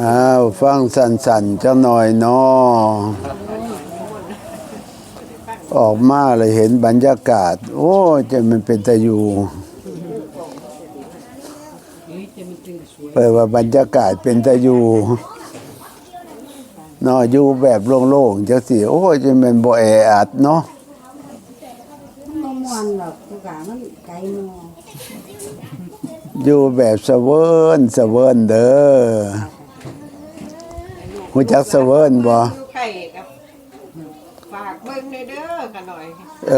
อ้าวฟังสันๆจังหน่อยเนาะออกมาเลยเห็นบรรยากาศ โอ้จะมันเป็นตะยูเปิดว่าบรรยากาศเป็นตะยูเนาะอยู่แบบโล่งๆจังสิโอ้จะเป็นบ่แออัดเนาะมมวนหรอกทุกอย่างมันไกลหมออยู่แบบเสเวิร์นเสเวิร์นเด้อ หูจักเสเวิร์นบ่อยู่ไข่กับฝากเบิ่งในเด้อกันหน่อยเอ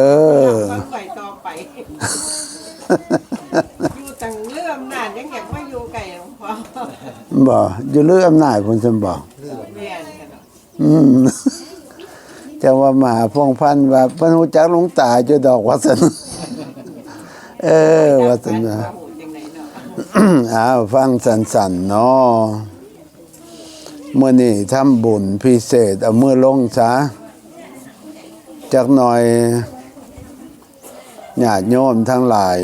อฟังไข่ต่อไป อยู่ตั้งเรื่องนานยังอยากมาอยู่ไก่หลวงพ่อบ่อยู่เรื่องอำนาจพุ่นซั่นบ่แม่นกันเนาะอืมจะว่ามาหาพงพันธุ์ว่าเพิ่นรู้จักหลวงตาจะดอกว่าซั่นเออว่าซั่นว่าโอ้โหจังไหนเนาะ อ้าวฟังสันๆเนาะ มื้อนี้ทำบุญพิเศษเอามือลงซะจักหน่อยญาติโยมทั้งหลาย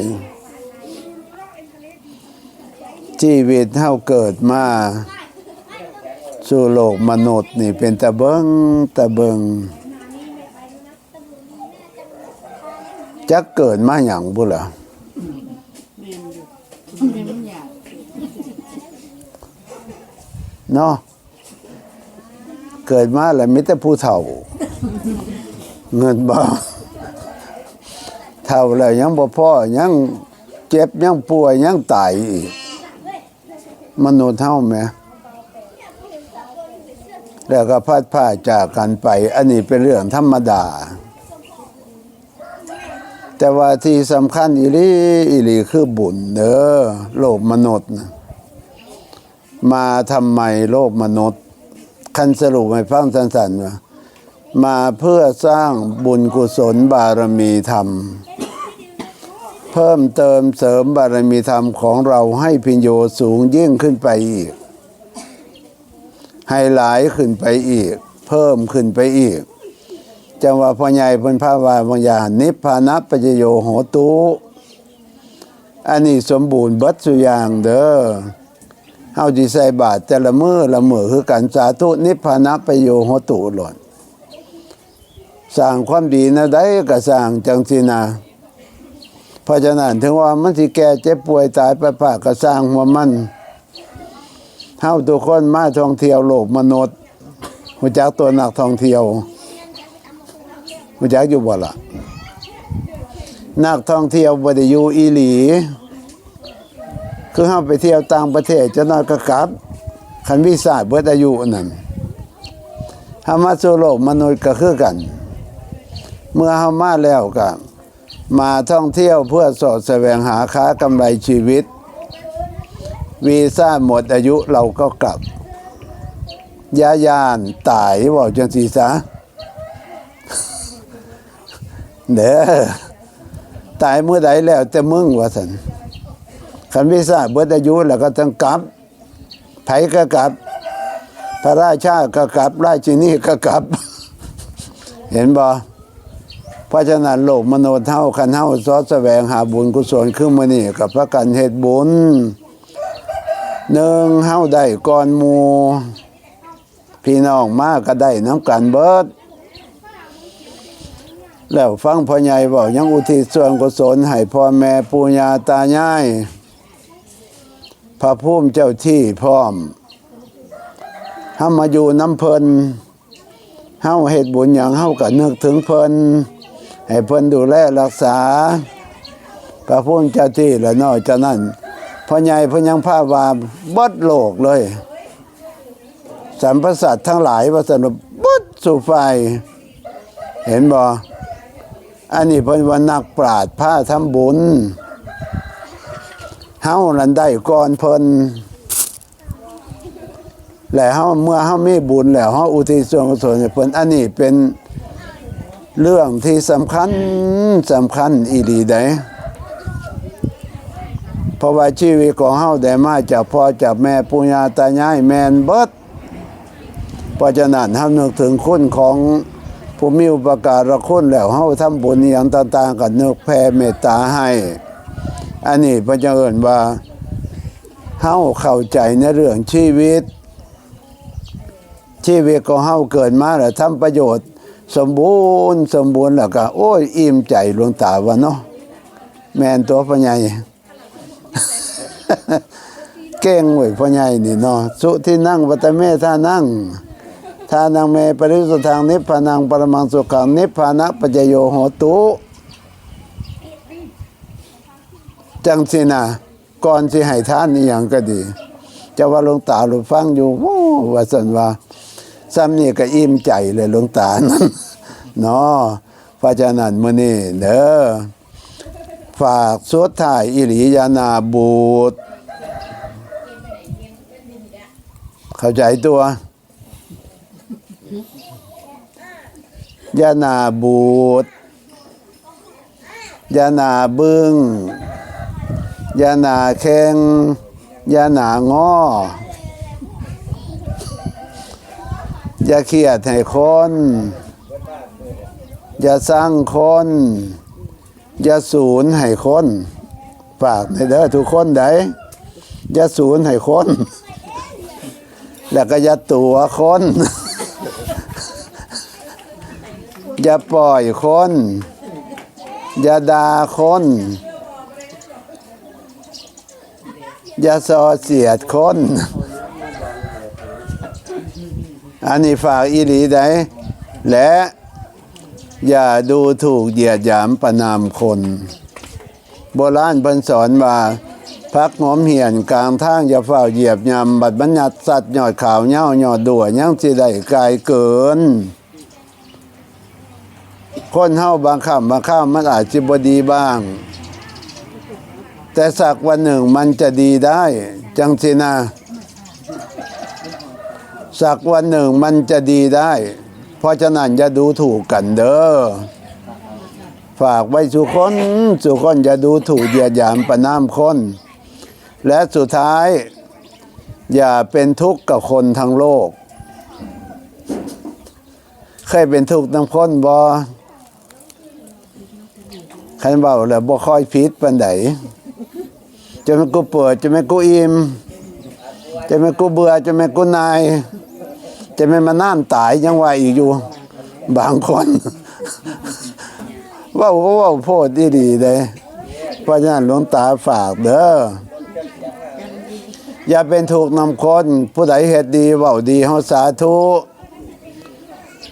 ชีวิตเฮาเกิดมา สู่โลกมนุษย์นี่เป็นตะเบิงตะเบิงจักเกิดมาหยังบุล่ะมันอเนาะ เกิดมาแล้วมิแต่ผู้เฒ่า เงินบ่เฒ่าแล้วยังบ่พ่อยังเจ็บยังป่วยยังตายอีกมนุษย์เฮาแหมแล้วก็พัดผ้าจากกันไป อันนี้เป็นเรื่องธรรมดา แต่ว่าที่สำคัญอีหลีอีหลีคือบุญเด้อโลกมนุษย์ มาทำไมโลกมนุษย์ คันสรุปให้ฟังสั้นๆว่ามาเพื่อสร้างบุญกุศลบารมีธรรม เพิ่มเติมเสริมบารมีธรรมของเราให้พิญโยสูงยิ่งขึ้นไปอีก ให้หลายขึ้นไปอีก เพิ่มขึ้นไปอีกจังว่าพ่อใหญ่เพิ่นพาวาบางยานิพพานะปัจโยโหตุอันนี้สมบูรณ์บัดสุยางเด้อ เฮาสิใส่บาตรแต่ละมือละมือคือกันสาธุนิพพานะประโยโหตุหล่นสร้างความดีนะได้ก็สร้างจังสินะเพราะฉะนั้นถึงว่ามันสิแก่เจ็บป่วยตายไปปากก็สร้างหัวมันเฮาทุกคนมาท่องเที่ยวโลกมนุษย์ฮู้จักตัวนักท่องเที่ยวฮู้จักอยู่บ่ล่ะนักท่องเที่ยวบ่ได้อยู่อีหลี คือเฮาไปเที่ยวต่างประเทศจะน้อยก็กลับคันวีซ่าเบิดอายุนั่นฮามาสู่โลกมนุษย์ก็คือกัน เมื่อเฮามาแล้วก็มาท่องเที่ยวเพื่อสอดแสวงหาค้ากำไรชีวิต วีซ่าหมดอายุเราก็กลับยายานตายบอกจังสีซะเด้อตายเมื่อใดแล้วแต่มึงว่าสัน คันวิสาเบิดอายุแล้วก็ต้องกลับไผก็กลับ พระราชาก็กลับ ราชินีก็กลับ เห็นบ่เพราะฉะนั้นโลกมโนเท่าคันเท่าซอสแสวงหาบุญกุศลขึ้นมานี่กับพระกันเหตุบุญหนึ่งเฮาได้ก่อนมูพี่น้องมากก็ได้น้ำกันเบิด แล้วฟังพ่อใหญ่บอกยังอุทิศส่วนกุศลให้พ่อแม่ปู่ย่าตายาย พระภูมิเจ้าที่พร้อมเฮามาอยู่น้ำเพลินเฮาเฮ็ดบุญอย่างเฮาก็นึกถึงเพลินให้เพลินดูแลรักษา พระภูมิเจ้าที่และนอกจากนั้นพ่อใหญ่เพิ่นยังพาว่าบดโลกเลยสัมปสัตว์ทั้งหลายว่าสรุปเบิดสู่ไฟเห็นบ่อันนี้เพิ่นว่านักปราชญ์พาทำบุญานั่นได้ก่อนเพิ่นแล้วเฮาเมื่อเฮามีบุญแล้วเฮาอุทิศส่วนกุศลให้เพิ่นอันนี้เป็นเรื่องที่สำคัญสำคัญอีหลีได้เพราะว่าชีวิตของเฮาได้มาจากพ่อจากแม่ปุญญาตายายแม่นเบิดเพราะฉะนั้นเฮานึกถึงคุณของผู้มีอุปการะคุณแล้วเฮาทำบุญอย่างต่างๆก็นึกแผ่เมตตาให้ อันนี้พระเจ้าเอิญว่าเฮาเข้าใจในเรื่องชีวิต ชีวิตของเฮาเกิดมาแล้วทำประโยชน์ สมบูรณ์สมบูรณ์แล้วก็โอ้ยอิ่มใจหลวงตาว่าเนาะแม่นตัวพ่อใหญ่เก่งเว้ยพ่อใหญ่นี่เนาะสุที่นั่งวัตเมท่านั่งทานังเมปริสุทธังนิพพานังปรมังสุขังนิพพานะปัจจโยโหตุ จังสินะก่อนสิให้ท่านนี่อย่างก็ดี จะว่าหลวงตาหลุฟังอยู่ว่าสันว่าซ้ำนี่ก็อิ่มใจเลยหลวงตานั้นเนาะพระฉะนั้นมื้อนี้เด้อฝากสุดท้ายอิริยานาบูตเข้าใจตัวยานาบูตยานาบึ้ง ยาหนาแข้งยาหนางออย่าเครียดให้คนอย่าสร้างคนอย่าสูญให้คนฝากในเด้อทุกคนได้อย่าสูญให้คน แล้วก็อย่าตัวคนอย่าปล่อยคนอย่าด่าคน อย่าส่อเสียดคนอันนี้ฝากอีหลีได้และอย่าดูถูกเหยียดหยามประนามคน โบราณพิ่นสอนว่าพักหอมเหียนกลางทางอย่าเฝ้าเหยียบยำบัดบัญญัติสัตว์หยอดขาวเหย้าหยอดดัวยังสิได้กายเกิน คนเฮาบางคำบางข้าวมันอาจจะบดีบ้าง แต่สักวันหนึ่งมันจะดีได้ จังสินะสักวันหนึ่งมันจะดีได้ เพราะฉะนั้นอย่าดูถูกกันเด้อฝากไว้สุคนสุคนอย่าดูถูกเหยียดหยามประนามคน และสุดท้าย อย่าเป็นทุกข์กับคนทั้งโลก เคยเป็นทุกข์น้ำคนบอคันเบาแล้วบ่ค่อยพิษปันได จะไม่กูเปิดจะไม่กูอิ่มจะไม่กูเบื่อจะไม่กูนาย จะไม่มาน่านตายยังว่าอีกอยู่ บางคนว่าว่าโพดดีเลยเพราะฉะนั้นหลวงตาฝากเด้ออย่าเป็นถูกนำคน ผู้ใดเหตุดีว่าดีเฮาสาธุ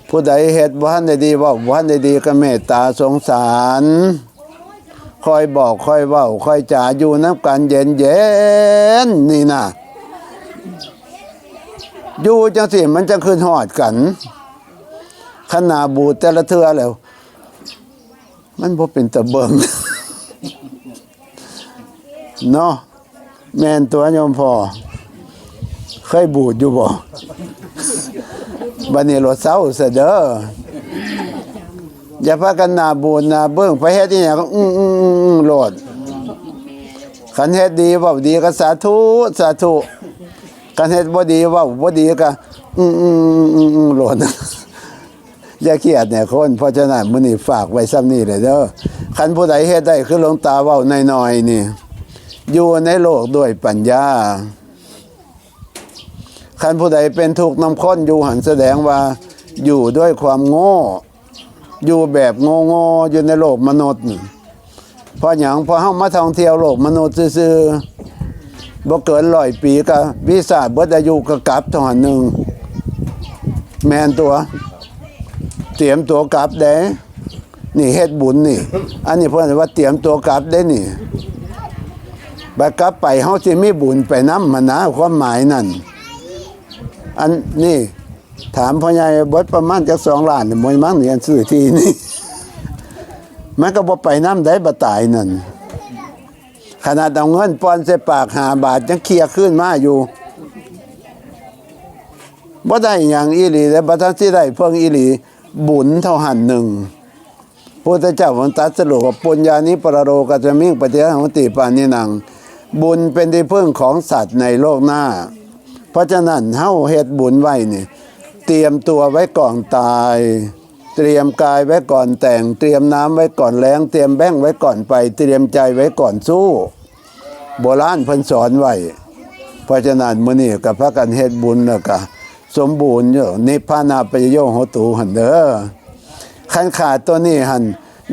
ผู้ใดเหตุบ่ทันได้ดีว่าบ่ทันได้ดีก็เมตตาสงสาร คอยบอกคอยเว้าคอยจ่าอยู่น้ำกันเย็นเย็นนี่นะอยู่จังสิมันจะขึ้นหอดกันขนาบูดแต่ละเทือแล้ว มันพอเป็นตะเบิงเนาะแมนตัวยมพอเคยบูดอยู่บ่บันนี้รถเศร้าเสเด้อ อย่าพากันหนาบูดหนาเบิ้งไปเฮ็ดอีหยังก็อื้ออื้ออื้ออื้อโลดคันเฮ็ดดีเว้าดีก็สาธุสาธุคันเฮ็ดบ่ดีเว้าบ่ดีก็อื้ออื้ออื้ออื้อโลดอย่าเครียดเนี่ยคนเพราะฉะนั้นมื้อนี้ฝากไว้ซ้ำนี้เลยเด้อคันผู้ใดเฮ็ดได้คือหลวงตาเว้าน้อยๆนี่ อยู่ในโลกด้วยปัญญาคันผู้ใดเป็นทุกข์นำค้นอยู่หันแสดงว่าอยู่ด้วยความโง่ อยู่แบบงงๆอยู่ในโลกมนุษย์นี่พราะอย่างพอเฮามาท่องเที่ยวโลกมนุษย์ซื่อๆบ่เกินร้อยปีก็วีซ่าเบิดอายุก็กลับท่าหันหนึ่งแมนตัว เตรียมตัวกลับเด้นี่เฮ็ดบุญนี่ อันนี้เพิ่นว่าเตรียมตัวกลับเด้นี่บัดกลับไปเฮาสิมีบุญไปนำมันนะความหมายนั่นอันนี่ ถามพ่อใหญ่บดประมาณจักสองล้านมวยมั้งเรียนซื้อที่นี่มันก็บ่ไปน้ำได้บ่ตายนั่นขนาดเอาเงินป้อนใส่ปากหาบาทยังเคลียร์ขึ้นมาอยู่บ่ได้อย่างอีหลีและบ่ทันสิได้เพิ่งอีหลีบุญเท่าหันหนึ่งพุทธเจ้ามันตัดสรุปว่าปุญญานิปรโรกัจจมิงปฏิหังติปานินัง บุญเป็นที่พึ่งของสัตว์ในโลกหน้า เพราะฉะนั้นเฮาเฮ็ดบุญไว้นี่ เตรียมตัวไว้ก่อนตาย เตรียมกายไว้ก่อนแต่ง เตรียมน้ำไว้ก่อนแล้ง เตรียมแบ้งไว้ก่อนไป เตรียมใจไว้ก่อนสู้ โบราณพิ่นสอนไว้เพราะฉะนั้นมื้อนี้กับพระกันเฮ็ดบุญแล้วก็สมบูรณ์อยู่นิพพานาปยโยโหตูหันเด้อขันขาดตัวนี้หัน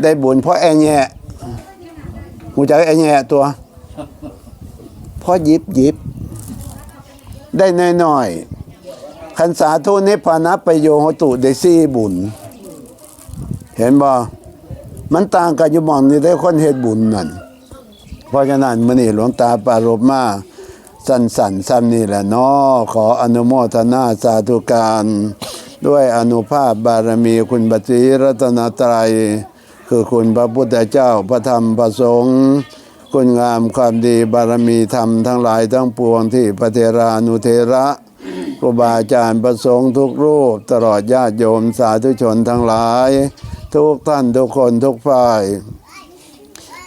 ได้บุญเพราะแอแย่หูจักแอแย่ตัวเพราะยิบยิบได้น้อยๆ ขันสาธุนิพพานาปยโยหตูได้สี่บุญ เห็นบ่มันต่างกันอยู่มองนี่ได้คนเฮ็ดบุญนั่นเพราะฉะนั้นมื่อนี้หลวงตาปรารบมาสั้นสันๆซ้ำนี่แหละเนาะขออนุโมทนาสาธุการ ด้วยอนุภาพบารมีคุณบัตรีรัตนตรัย คือคุณพระพุทธเจ้าพระธรรมพระสงฆ์คุณงามความดีบารมีธรรมทั้งหลายทั้งปวงที่พระเทรานุเทระ ครูบาอาจารย์ประสงฆ์ทุกรูป ตลอดญาติโยมสาธุชนทั้งหลาย ทุกท่านทุกคนทุกฝ่าย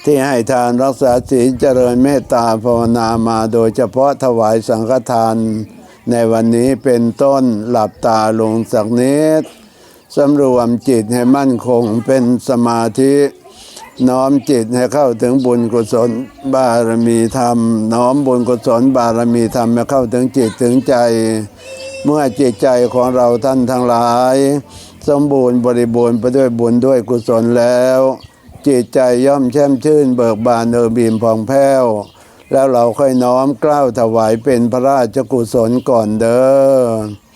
ที่ให้ทานรักษาศีลเจริญเมตตาภาวนามาโดยเฉพาะถวายสังฆทาน ในวันนี้เป็นต้นหลับตาลงสักนิดสำรวมจิตให้มั่นคงเป็นสมาธิ น้อมจิตให้เข้าถึงบุญกุศลบารมีธรรม น้อมบุญกุศลบารมีธรรมให้เข้าถึงจิตถึงใจ เมื่อจิตใจของเราท่านทั้งหลาย สมบูรณ์บริบูรณ์ไปด้วยบุญด้วยกุศลแล้ว จิตใจย่อมแช่มชื่นเบิกบานเออบีมผ่องแผ้วแล้วเราค่อยน้อมกล้าวถวายเป็นพระราชกุศลก่อนเด้อ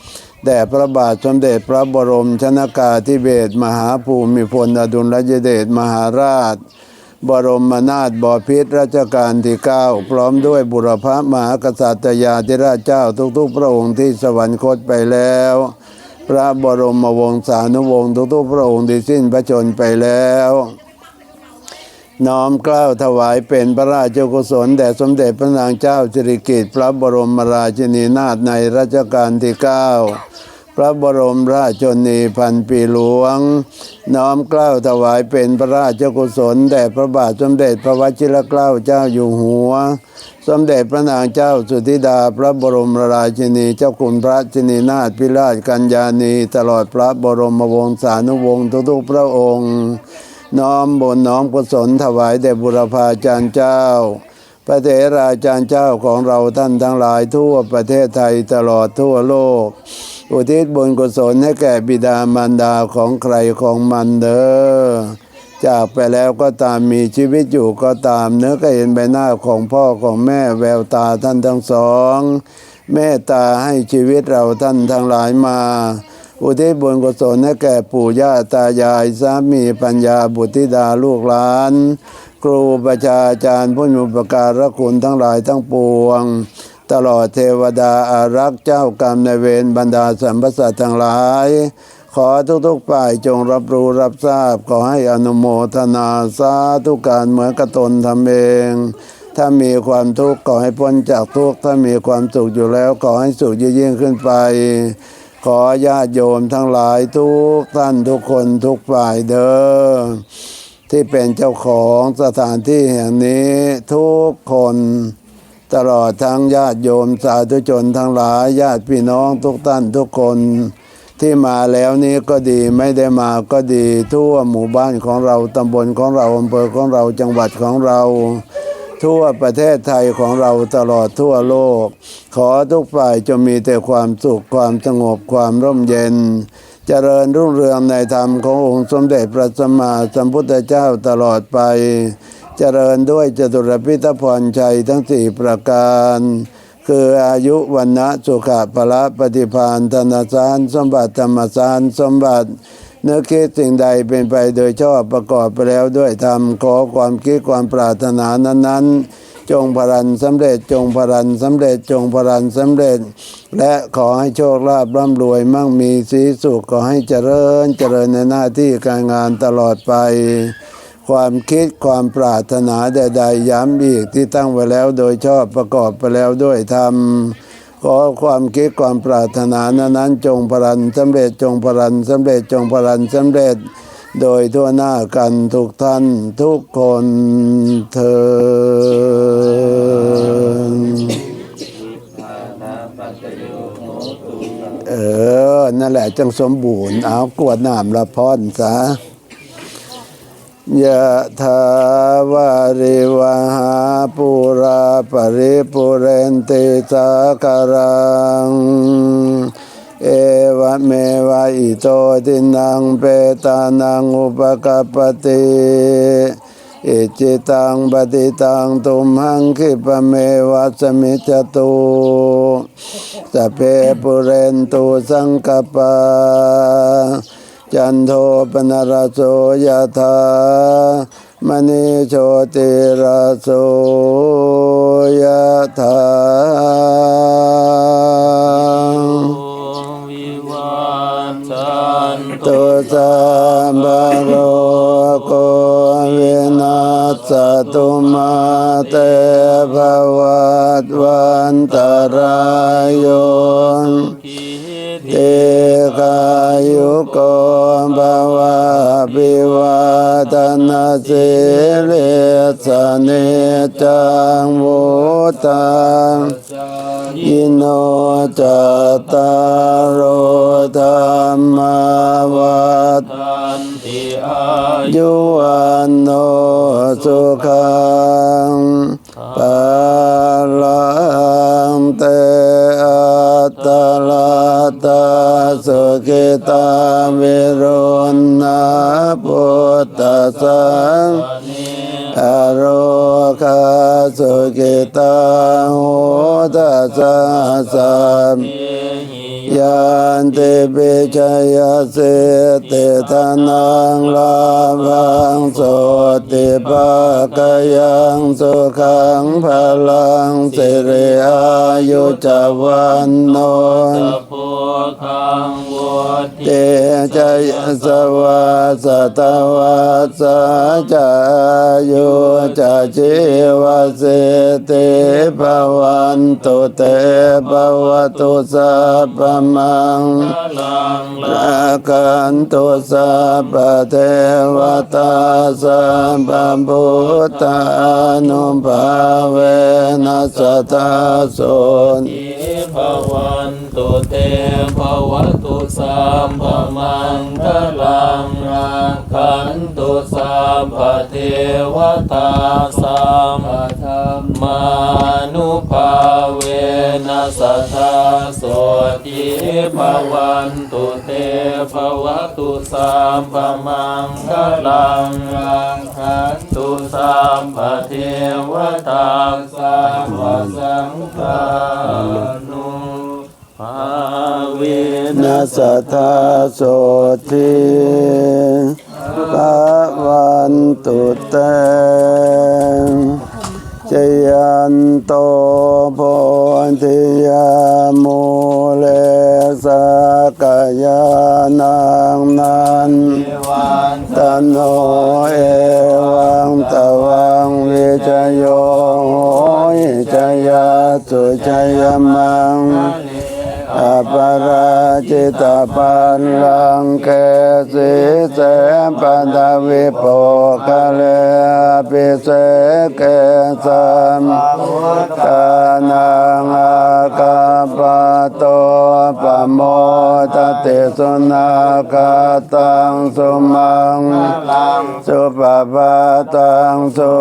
แด่พระบาทสมเด็จพระบรมชนากาธิเบศรมหาภูมิพลอดุลยเดชมหาราช บรมนาถบพิตรรัชกาลที่เก้าพร้อมด้วยบุรพมหากษัตริยาธิราชเจ้าทุกๆ พระองค์ที่สวรรคตไปแล้ว พระบรมวงศานุวงศ์ทุกๆ พระองค์ที่สิ้นพระชนไปแล้ว น้อมเกล้าวถวายเป็นพระราชกุศลแด่สมเด็จพระนางเจ้าสิริกิติ์พระบรมราชินีนาถในรัชกาลที่เก้าพระบรมราชชนีพันปีหลวง น้อมเกล้าวถวายเป็นพระราชกุศลแด่พระบาทสมเด็จพระวชิรเกล้าเจ้าอยู่หัว สมเด็จพระนางเจ้าสุธิดาพระบรมราชินีเจ้าคุณพระชินีนาถพิราชกัญญาณี ตลอดพระบรมวงศานุวงศ์ทุกๆพระองค์ น้อมบนน้อมกุศลถวายแด่บุรพาจารย์เจ้า พระเถราจารย์เจ้าของเราท่านทั้งหลายทั่วประเทศไทยตลอดทั่วโลก อุทิศบุญกุศลให้แก่บิดามารดาของใครของมันเด้อจากไปแล้วก็ตามมีชีวิตอยู่ก็ตามเนื้อก็เห็นใบหน้าของพ่อของแม่แววตาท่านทั้งสองเมตตาให้ชีวิตเราท่านทั้งหลายมา อุทิศบุญกุศลให้แก่ปู่ย่าตายายสามีปัญญาบุตรธิดาลูกหลาน ครูประชาจารย์ผู้มีอุปการะคุณทั้งหลายทั้งปวง ตลอดเทวดาอารักษ์เจ้ากรรมในเวรบรรดาสัมพสัตว์ทั้งหลาย ขอทุกๆฝ่ายจงรับรู้รับทราบขอให้อนุโมทนาสาธุการเหมือนกระตนทำเองถ้ามีความทุกข์ขอให้พ้นจากทุกข์ถ้ามีความสุขอยู่แล้วขอให้สุขยิ่งขึ้นไป ขอญาติโยมทั้งหลายทุกท่านทุกคนทุกฝ่ายเด้อที่เป็นเจ้าของสถานที่แห่งนี้ทุกคน ตลอดทั้งญาติโยมสาธุชนทั้งหลายญาติพี่น้องทุกท่านทุกคน ที่มาแล้วนี้ก็ดีไม่ได้มาก็ดีทั่วหมู่บ้านของเราตำบลของเราอำเภอของเราจังหวัดของเรา ทั่วประเทศไทยของเราตลอดทั่วโลก ขอทุกฝ่ายจะมีแต่ความสุขความสงบความร่มเย็น เจริญรุ่งเรืองในธรรมขององค์สมเด็จพระสัมมาสัมพุทธเจ้าตลอดไป เจริญด้วยจตุรพิทพรชัยทั้งสี่ประการ คืออายุวันนะสุขะพละปฏิพานธนสารสมบัติธรรมสารสมบัติ นื้อคิดสิ่งใดเป็นไปโดยชอบประกอบไปแล้วด้วยธรรมขอความคิดความปรารถนานั้น ๆ จงพลันสำเร็จจงพลันสำเร็จจงพลันสำเร็จ และขอให้โชคลาภร่ำรวยมั่งมีสีสุขขอให้เจริญเจริญในหน้าที่การงานตลอดไปความคิดความปรารถนาใดๆย้ำอีกที่ตั้งไว้แล้วโดยชอบประกอบไปแล้วด้วยธรรม ขอความคิดความปรารถนานั้นจงพลันสำเร็จจงพลันสำเร็จจงพลันสำเร็จ โดยทั่วหน้ากันทุกท่านทุกคนเธอเออ นั่นแหละจังสมบูรณ์ เอากวดน้ำละพรซะ ยะถาวาริวหาปุราปริปุเรนติสาคารัง เอวเมวะอิโตตินังเปตานังอุปกัปปติอิจิตังปฏิตังตุมหังคิปเมวะสมิจตุสเพปุเรนตุสังกปา จันโทปนรสโสยธามณีโชติรสโสยธาวิวันจันตุตุสัมบโรโกวินาสตุมาเตภวัตวันตรายโยกิ เอกายุโกภวะปิวาตนาสิริสเนจังวุตังจายิโนจตารโรธรรมวัฏทันติอายุวันโนสุขังปา สุขิตาวิรุณนาพุทธสังเนอโรคาสุขิตาโหตัสสะสัมยันติปิชยเสติทานังลาภังโสติปากยังสุขังพลังสิริอายุจวันโน คังวุติเตจยสวาสตวาสาจายุจจิวเสติภวันตุเตภวตุสัพพมังลังลารากันตุสัพพเทวตาสัพพพุทธานุภาเวนัสตาโสนติภวัน ตุเตภวตุสัมภมังคลังรักขันตุสัมภเทวตาสัมปธรรมานุภาเวนัสทธาโสติภวันตุเตภวตุสัมภมังคลังรักขันตุสัมภเทวตาสัมปสังฆา นุภาเวนันัสทาโสทิปะวันตุเตจยันโตโพธิยามูเลสกายานังนันวันตโนเอวังตวังวิจโยโหยจยาสุจยมัง อปาราจิตาปันลังเกสิเสปันดาวิโปคเลอภิเสเกสัมกานังอากาปโตปโมตติสุนาคาตังสุมังสุปปะตังสุ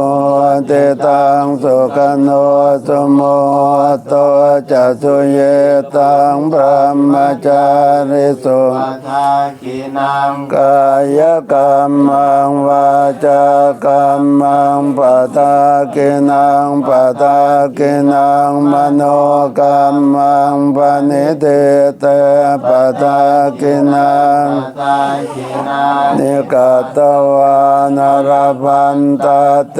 ติตังสุขโนสุโมโตจะสุเยตังพระมจาริสุทากินังกายกรรมังวาจากรรมังปตากินังปตากินังมโนกรรมังปณิเตเตปตากินังทากินังนิกาตวานารพันตเต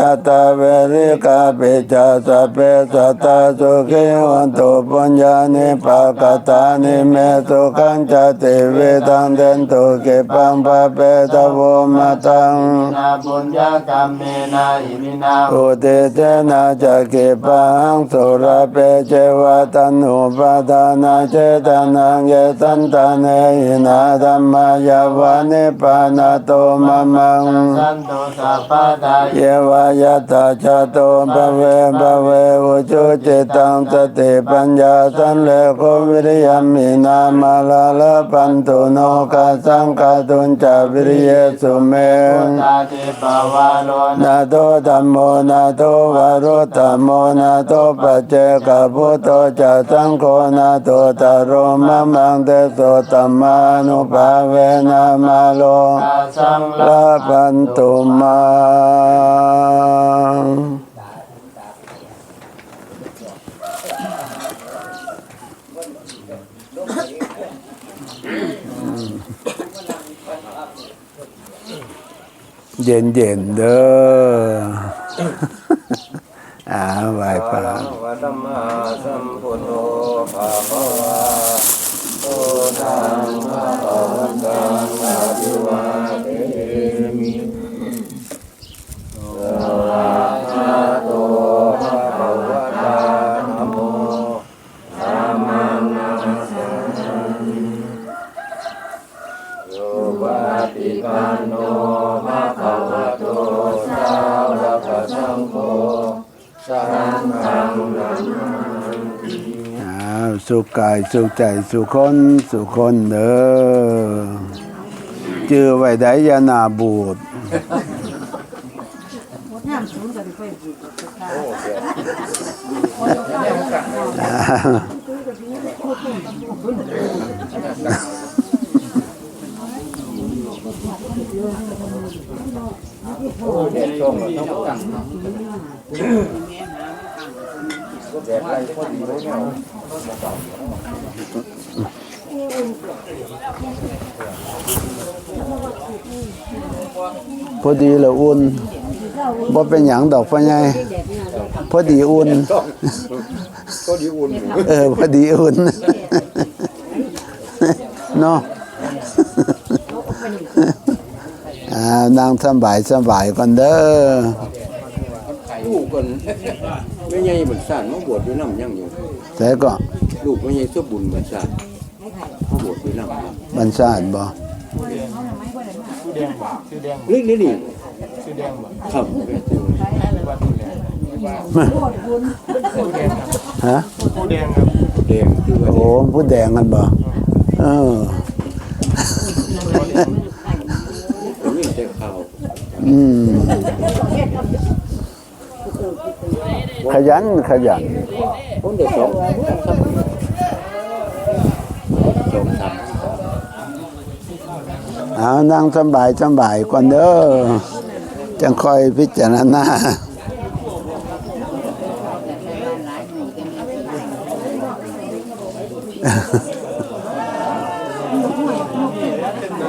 ยกุณุตราจาริโยกาลจามาตาปิตาจายาตกาปิยมะมังสุริโยจันติมาราชาคุณวันตานาราปิจาพระมมาลาจายินดาจตุโลกาปาลาจาเทวตังโมมิตามนุสสัจจามาจจัตตาเวริกาปิจัสสะเปสัตตาสุขิวันตุปัญญานิปากตานิเมสุขังจติเวตังเดนตุเกปังปะเปตะโวมาตังนาบุญญากรรมเมนาอิมินาอุติเตนะจะเกปังสุระเปเจวะตันหุปาทานาเจตนังเยตันตาเนหินาธรรมายาวานิปานาโตมะมังสันโตสัพพะทาเยวายตตาจาโตภะเวภะเวอุจุจิตังสติปัญญาสันเลโควิริยมินามาลาลปันตุโนกาสังกาตุนจาวิริยสุเมนนาโตธัมโมนาโตวารุตตโมนาโตปัจเจกพุทโตจะสังโฆนาโตตารโรมะมังเตโสตัมมานุภาเวนะมาโลลาปันตุมังเย็นเย็นเด้ออาไหวพระวัตมาสัมพุทโธภะคะวะโตธัมมะภวันตังอะภิวาเท สุขกายสุขใจสุขคนสุขคนเด้อจือไว้ได้ยานาบูดหม ดน้ำสูงก็ได้ค่อยบุกกับตาพอดีละอุ่นบ่เป็นหยังดอกพ่อใหญ่พอดีอุ่นก็ดีอุ่นเออพอดีอุ่นเนาะอ่านางสำบายสำบายก่อนเด้อ ลูกกัน ไม่ใหญ่เหมือนสานมาบวชอยู่น้ำยังอยู่แต่ก็ลูกไม่ใหญ่สมบุญเหมือนสานมาบวชอยู่น้ำครับบรรชาติบ่นี่นี่นี่ชื่อแดงบ่ครับฮะผู้แดงครับแดงคือว่าโอ้ผู้แดงกันบ่เออผมนี่แต่ข่าวอืม ขยันขยันคนเดียวสองสองสามเอานั่งสบายสบายก่อนเด้อจังคอยพิจารณา